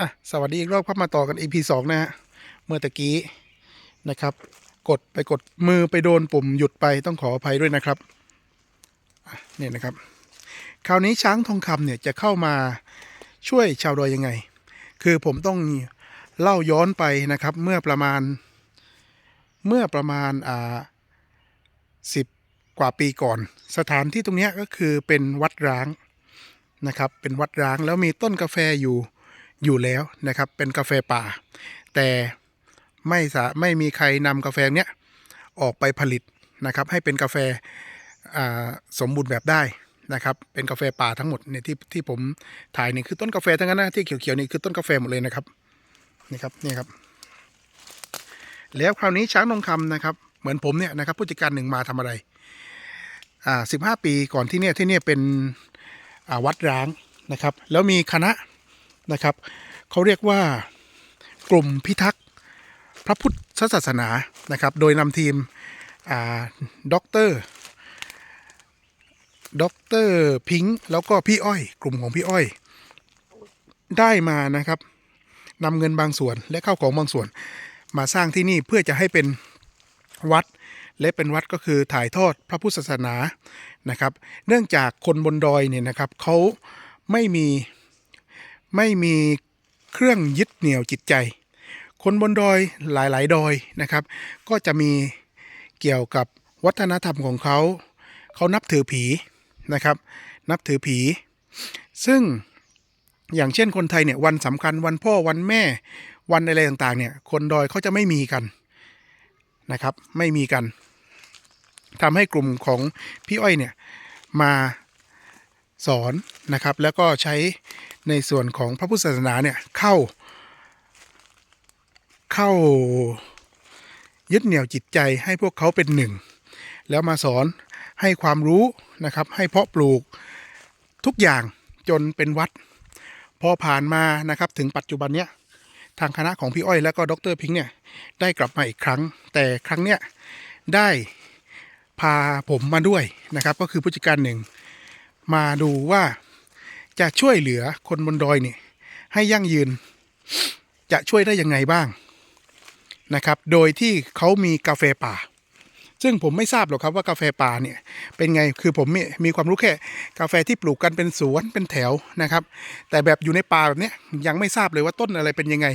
อะสวัสดีอีกรอบครับมาต่อกัน EP สองนะฮะเมื่อตะกี้นะครับ กดไปกดมือไปโดนปุ่มหยุดไปต้องขออภัยด้วยนะครับเนี่ยนะครับ คราวนี้ช้างทองคำเนี่ยจะเข้ามาช่วยชาวดอยยังไง คือผมต้องเล่าย้อนไปนะครับ เมื่อประมาณ เมื่อประมาณอ่าสิบกว่าปีก่อน สถานที่ตรงเนี้ยก็คือเป็นวัดร้างนะครับ เป็นวัดร้างแล้วมีต้นกาแฟอยู่ อยู่แล้วนะครับเป็นกาแฟป่า แต่ไม่สาไม่มีใครนำกาแฟเนี้ยออกไปผลิตนะครับ ให้เป็นกาแฟสมบูรณ์แบบได้นะครับ เป็นกาแฟป่าทั้งหมดเนี่ยที่ที่ผมถ่ายนี่คือต้นกาแฟทั้งนั้นนะที่เขียวๆนี่คือต้นกาแฟหมดเลยนะครับนี่ครับนี่ครับแล้วคราวนี้ช้างทองคำนะครับ เหมือนผมเนี่ยนะครับผู้จัดการหนึ่งมาทำอะไรอ่าสิบห้าปีก่อนที่เนี่ยที่เนี่ยเป็นวัดร้างนะครับ แล้วมีคณะ นะครับเขาเรียกว่ากลุ่มพิทักษ์พระพุทธศาสนานะครับ โดยนำทีมด็อกเตอร์ด็อกเตอร์พิงค์แล้วก็พี่อ้อย กลุ่มของพี่อ้อย ได้มานะครับนำเงินบางส่วนและเข้าของบางส่วน มาสร้างที่นี่เพื่อจะให้เป็นวัดและเป็นวัดก็คือถ่ายทอดพระพุทธศาสนานะครับ เนื่องจากคนบนดอยเนี่ยนะครับเขาไม่มี ไม่มีเครื่องยึดเหนี่ยวจิตใจ คนบนดอยหลายๆ ดอยนะครับ ก็จะมีเกี่ยวกับวัฒนธรรมของเขา เขานับถือผีนะครับ นับถือผี ซึ่งอย่างเช่นคนไทยเนี่ยวันสำคัญวันพ่อวันแม่วันอะไรต่างๆเนี่ยคนดอยเขาจะไม่มีกันนะครับ ไม่มีกันทำให้กลุ่มของพี่อ้อยเนี่ยมา สอนนะครับ แล้วก็ใช้ในส่วนของพระพุทธศาสนาเนี่ยเข้า เข้ายึดเหนี่ยวจิตใจให้พวกเขาเป็นหนึ่ง แล้วมาสอนให้ความรู้นะครับ ให้เพาะปลูกทุกอย่างจนเป็นวัด พอผ่านมานะครับถึงปัจจุบันเนี้ยทางคณะของพี่อ้อยแล้วก็ดรพิงค์เนี่ยได้กลับมาอีกครั้ง แต่ครั้งเนี้ยได้พาผมมาด้วยนะครับ ก็คือผู้จัดการหนึ่ง มาดูว่าจะช่วยเหลือคนบนดอยเนี่ยให้ยั่งยืน จะช่วยได้ยังไงบ้างนะครับ โดยที่เขามีกาแฟป่า ซึ่งผมไม่ทราบหรอกครับว่ากาแฟป่าเนี่ยเป็นไงคือผมมีมีความรู้แค่ กาแฟที่ปลูกกันเป็นสวนเป็นแถวนะครับ แต่แบบอยู่ในป่าแบบนี้ยังไม่ทราบเลยว่าต้นอะไรเป็นยังไง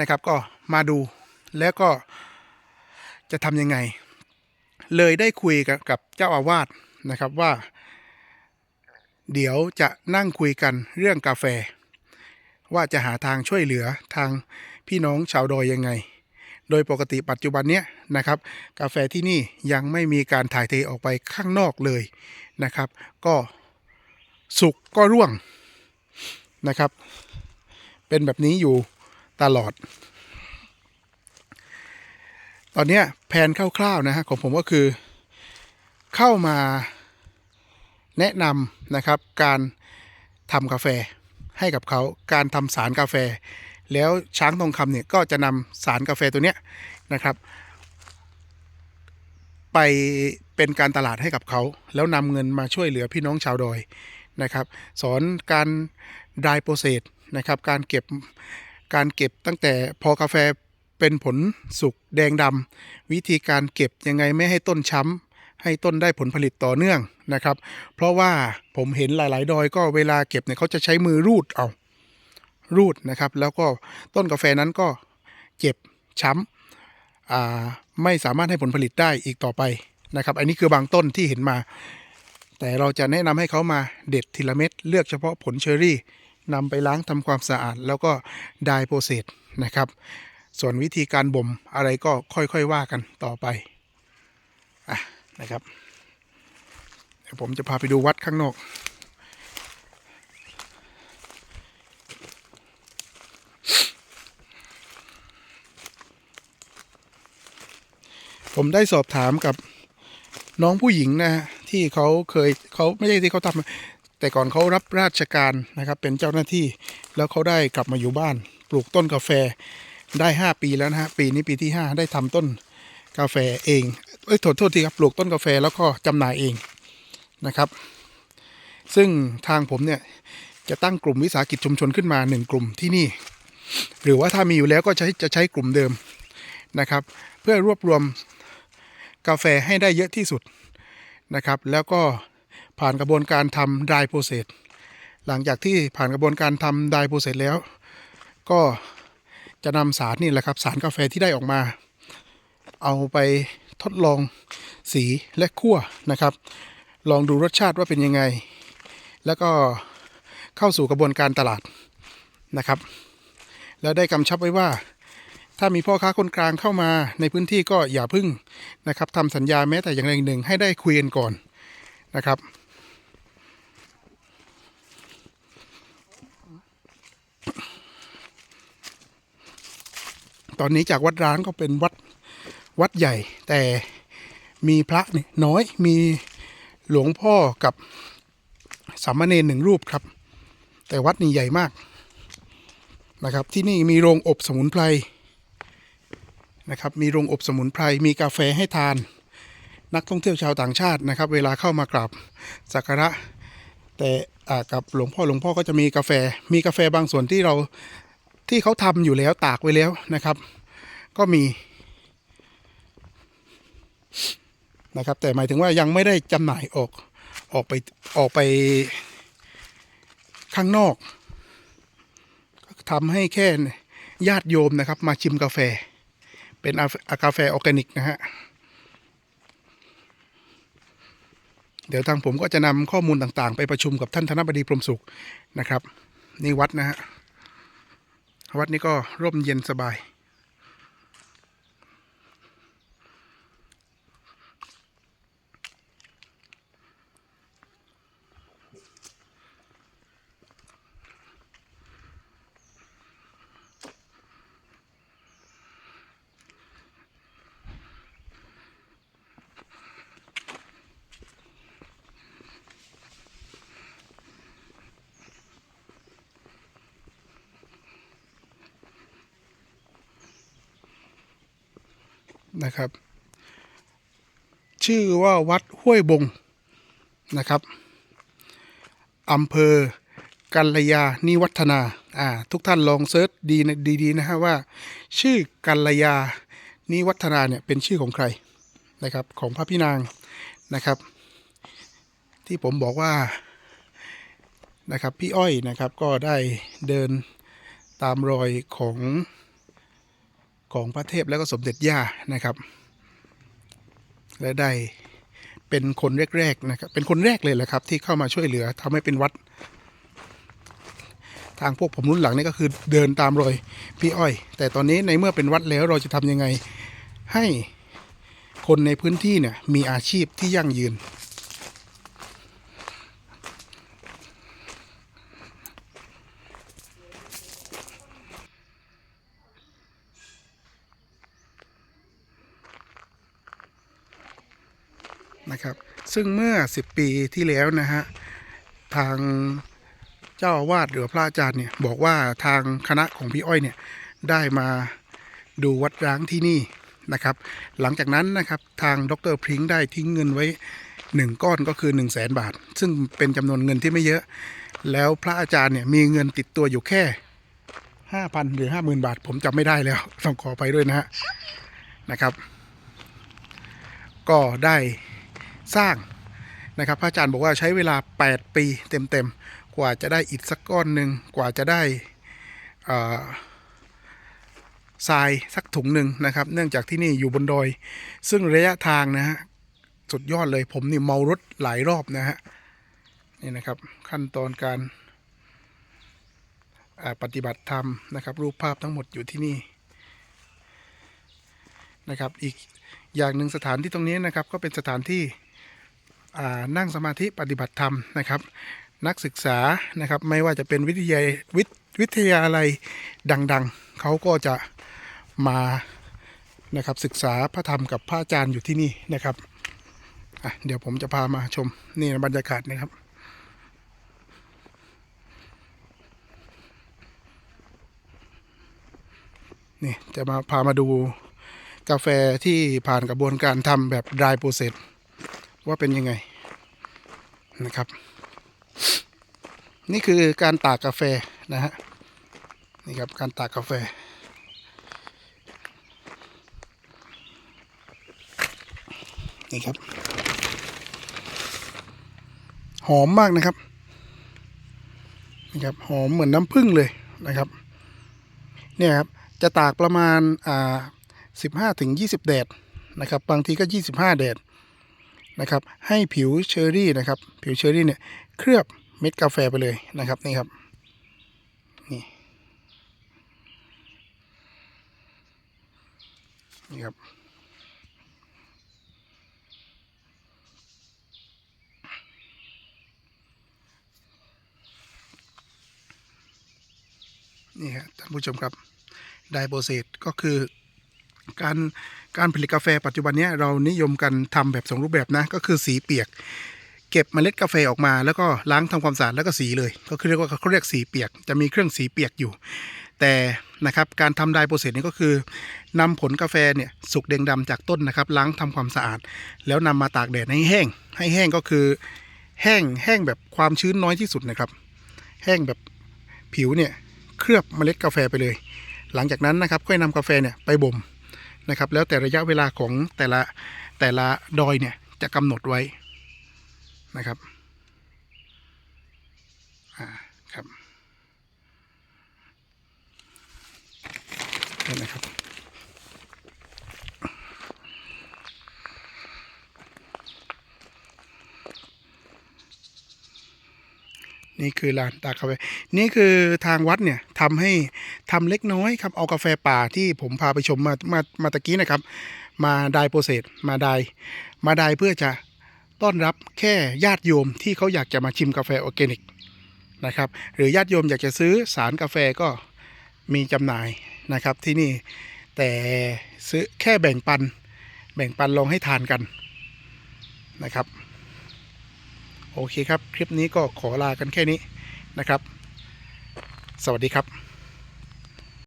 นะครับ ก็มาดูแล้วก็จะทำยังไง เลยได้คุยกับกับเจ้าอาวาสนะครับว่า เดี๋ยวจะนั่งคุยกันเรื่องกาแฟ ว่าจะหาทางช่วยเหลือทางพี่น้องชาวดอยยังไง โดยปกติปัจจุบันเนี้ยนะครับ กาแฟที่นี่ยังไม่มีการถ่ายเทออกไปข้างนอกเลยนะครับ ก็สุกก็ร่วงนะครับ เป็นแบบนี้อยู่ตลอด ตอนนี้แผนคร่าวๆนะฮะของผมก็คือเข้ามา แนะนำนะครับการทำกาแฟให้กับเขาการทำสารกาแฟ แล้วช้างทองคำเนี่ยก็จะนำสารกาแฟตัวเนี้ยนะครับ ไปเป็นการตลาดให้กับเขา แล้วนำเงินมาช่วยเหลือพี่น้องชาวดอยนะครับ สอนการดายโปรเซสนะครับ การเก็บการเก็บตั้งแต่พอกาแฟเป็นผลสุกแดงดำวิธีการเก็บยังไงไม่ให้ต้นช้ำ ให้ต้นได้ผลผลิตต่อเนื่องนะครับ เพราะว่าผมเห็นหลาย ๆ ดอยก็เวลาเก็บเนี่ยเขาจะใช้มือรูดเอารูดนะครับ แล้วก็ต้นกาแฟนั้นก็เจ็บช้ำไม่สามารถให้ผลผลิตได้อีกต่อไปนะครับ อันนี้คือบางต้นที่เห็นมา แต่เราจะแนะนำให้เขามาเด็ดทีละเม็ดเลือกเฉพาะผลเชอรี่นำไปล้างทำความสะอาด แล้วก็ไดโปรเซสนะครับ ส่วนวิธีการบ่มอะไรก็ค่อยๆว่ากันต่อไปอะ นะครับเดี๋ยวผมจะพาไปดูวัดข้างนอก ผมได้สอบถามกับน้องผู้หญิงนะฮะที่เขาเคยเขาไม่ใช่ที่เขาทำแต่ก่อนเขารับราชการนะครับ เป็นเจ้าหน้าที่แล้วเขาได้กลับมาอยู่บ้าน ปลูกต้นกาแฟได้ห้าปีแล้วนะฮะปีนี้ปีที่ห้าได้ทำต้นกาแฟเอง เอ้ยโทษโทษทีครับปลูกต้นกาแฟแล้วก็จำหน่ายเองนะครับ ซึ่งทางผมเนี่ยจะตั้งกลุ่มวิสาหกิจชุมชนขึ้นมาหนึ่งกลุ่มที่นี่ หรือว่าถ้ามีอยู่แล้วก็จะจะใช้กลุ่มเดิมนะครับ เพื่อรวบรวมกาแฟให้ได้เยอะที่สุดนะครับ แล้วก็ผ่านกระบวนการทำ dry process หลังจากที่ผ่านกระบวนการทำ dry process แล้ว ก็จะนำสารนี่แหละครับ สารกาแฟที่ได้ออกมา เอาไป ทดลองสีและคั่วนะครับ ลองดูรสชาติว่าเป็นยังไง แล้วก็เข้าสู่กระบวนการตลาดนะครับ แล้วได้กำชับไว้ว่า ถ้ามีพ่อค้าคนกลางเข้ามาในพื้นที่ก็อย่าพึ่งนะครับทำสัญญาแม้แต่อย่างใดหนึ่งให้ได้คุยกันก่อนนะครับตอนนี้จากวัดร้างก็เป็นวัด วัดใหญ่ แต่มีพระเนี่ยน้อยมีหลวงพ่อกับสามเณรหนึ่งรูปครับ แต่วัดนี่ใหญ่มากนะครับ ที่นี่มีโรงอบสมุนไพรนะครับ มีโรงอบสมุนไพร มีกาแฟให้ทาน นักท่องเที่ยวชาวต่างชาตินะครับ เวลาเข้ามากราบสักการะ แต่กับหลวงพ่อหลวงพ่อก็จะมีกาแฟ มีกาแฟบางส่วนที่เราที่เขาทำอยู่แล้วตากไว้แล้วนะครับ ก็มี นะครับ แต่หมายถึงว่ายังไม่ได้จำหน่ายออกออกไปออกไปข้างนอกทำให้แค่ญาติโยมนะครับ มาชิมกาแฟ เป็นอากาแฟออร์แกนิกนะฮะเดี๋ยวทางผมก็จะนำข้อมูลต่างๆ ไปประชุมกับท่านธนบดีพรมสุขนะครับ นี่วัดนะฮะวัดนี้ก็ร่มเย็นสบาย นะครับ ชื่อว่าวัดห้วยบงนะครับอำเภอกัลยานิวัฒนาอ่าทุกท่านลองเซิร์ชดีดีๆนะฮะว่า ชื่อกัลยานิวัฒนาเนี่ยเป็นชื่อของใครนะครับของพระพี่นางนะครับ ที่ผมบอกว่านะครับพี่อ้อยนะครับก็ได้เดินตามรอยของ ของพระเทพและก็สมเด็จย่านะครับ และได้เป็นคนแรกๆนะครับเป็นคนแรกเลยแหละครับ ที่เข้ามาช่วยเหลือทำให้เป็นวัด ทางพวกผมรุ่นหลังนี่ก็คือเดินตามรอยพี่อ้อย แต่ตอนนี้ในเมื่อเป็นวัดแล้วเราจะทำยังไงให้คนในพื้นที่เนี่ยมีอาชีพที่ยั่งยืน นะครับ ซึ่งเมื่อ 10 ปีที่แล้วนะฮะทางเจ้าอาวาสหรือพระอาจารย์เนี่ยบอกว่าทางคณะของพี่อ้อยเนี่ยได้มาดูวัดร้างที่นี่นะครับ หลังจากนั้นนะครับทางดรพริ้งได้ทิ้งเงินไว้ 1 ก้อนก็คือ 1 0 0 0 0แสนบาท ซึ่งเป็นจำนวนเงินที่ไม่เยอะ แล้วพระอาจารย์เนี่ยมีเงินติดตัวอยู่แค่ 5,000 หรือ 50,000 บาท ผมจำไม่ได้แล้ว ต้องขอไปด้วยนะฮะนะครับ ก็ได้ สร้างนะครับพระอาจารย์บอกว่าใช้เวลา 8 ปีเต็มๆ กว่าจะได้อิฐสักก้อนหนึ่งกว่าจะได้ทรายสักถุงหนึ่งนะครับ เนื่องจากที่นี่อยู่บนดอย ซึ่งระยะทางนะฮะสุดยอดเลยผมนี่เมารถหลายรอบนะฮะนี่นะครับขั้นตอนการปฏิบัติธรรมนะครับ รูปภาพทั้งหมดอยู่ที่นี่นะครับ อีกอย่างหนึ่งสถานที่ตรงนี้นะครับ ก็เป็นสถานที่ นั่งสมาธิปฏิบัติธรรมนะครับ นักศึกษานะครับไม่ว่าจะเป็นวิทยาวิทวิทยาลัยดังๆ เขาก็จะมานะครับศึกษาพระธรรมกับพระอาจารย์อยู่ที่นี่นะครับเดี๋ยวผมจะพามาชมนี่นะบรรยากาศนะครับนี่จะมาพามาดูกาแฟที่ผ่านกระบวนการทำแบบ dry process ว่าเป็นยังไงนะครับ นี่คือการตากกาแฟนะฮะนี่ครับการตากกาแฟ นี่ครับ หอมมากนะครับนี่ครับหอมเหมือนน้ำผึ้งเลยนะครับเนี่ยครับจะตากประมาณอ่าสิบห้าถึงยี่สิบแดดนะครับ บางทีก็ยี่สิบห้าแดด นะครับให้ผิวเชอร์รี่นะครับผิวเชอร์รี่เนี่ยเคลือบเม็ดกาแฟไปเลยนะครับนี่ครับนี่นี่ครับนี่ครับท่านผู้ชมครับไดโปรเซสก็คือ การการผลิตกาแฟปัจจุบันนี้เรานิยมกันทำแบบสองรูปแบบนะ ก็คือสีเปียก เก็บเมล็ดกาแฟออกมา แล้วก็ล้างทำความสะอาดแล้วก็สีเลย ก็คือเรียกว่าเขาเรียกสีเปียก จะมีเครื่องสีเปียกอยู่ แต่นะครับการทำไดโปรเซสนี้ก็คือนำผลกาแฟเนี่ยสุกแดงดำจากต้นนะครับ ล้างทำความสะอาด แล้วนำมาตากแดดให้แห้ง ให้แห้งก็คือ แห้งแห้งแบบความชื้นน้อยที่สุดนะครับ แห้งแบบผิวเนี่ยเคลือบเมล็ดกาแฟไปเลย หลังจากนั้นนะครับค่อยนำกาแฟเนี่ยไปบ่ม นะครับ แล้วแต่ระยะเวลาของแต่ละแต่ละดอยเนี่ยจะกำหนดไว้นะครับอ่าครับนี่นะครับ นี่คือลานตากกาแฟนี่คือทางวัดเนี่ยทำให้ทำเล็กน้อยครับเอากาแฟป่าที่ผมพาไปชมมามามาตะกี้นะครับ มาไดโปรเซสมาไดมาไดเพื่อจะต้อนรับแค่ญาติโยมที่เขาอยากจะมาชิมกาแฟออร์แกนิกนะครับ หรือญาติโยมอยากจะซื้อสารกาแฟก็มีจำหน่ายนะครับที่นี่แต่ซื้อแค่แบ่งปัน แบ่งปันลองให้ทานกันนะครับ โอเคครับ คลิปนี้ก็ขอลากันแค่นี้นะครับ สวัสดีครับ